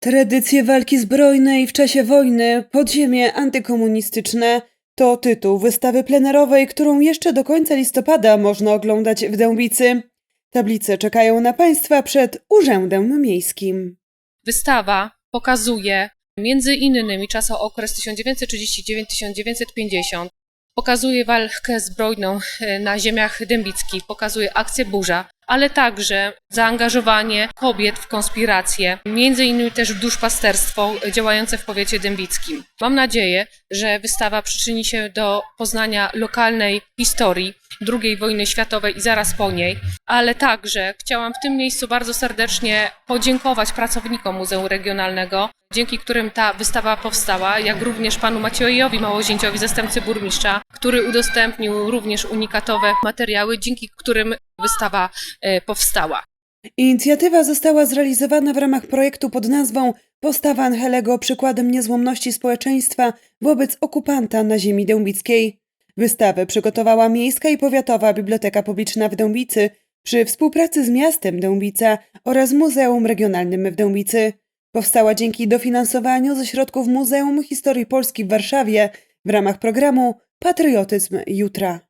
Tradycje walki zbrojnej w czasie wojny, podziemie antykomunistyczne to tytuł wystawy plenerowej, którą jeszcze do końca listopada można oglądać w Dębicy. Tablice czekają na Państwa przed Urzędem Miejskim. Wystawa pokazuje między innymi czasookres 1939-1950, pokazuje walkę zbrojną e, na ziemiach dębickich, pokazuje akcję burza, ale także zaangażowanie kobiet w konspiracje, między innymi też w duszpasterstwo działające w powiecie dębickim. Mam nadzieję, że wystawa przyczyni się do poznania lokalnej historii II wojny światowej i zaraz po niej, ale także chciałam w tym miejscu bardzo serdecznie podziękować pracownikom Muzeum Regionalnego, dzięki którym ta wystawa powstała, jak również panu Maciejowi Małozięciowi, zastępcy burmistrza, który udostępnił również unikatowe materiały, dzięki którym wystawa e, powstała. Inicjatywa została zrealizowana w ramach projektu pod nazwą Postawa Angelego przykładem niezłomności społeczeństwa wobec okupanta na ziemi dębickiej. Wystawę przygotowała Miejska i Powiatowa Biblioteka Publiczna w Dębicy przy współpracy z miastem Dębica oraz Muzeum Regionalnym w Dębicy. Powstała dzięki dofinansowaniu ze środków Muzeum Historii Polski w Warszawie w ramach programu Patriotyzm Jutra.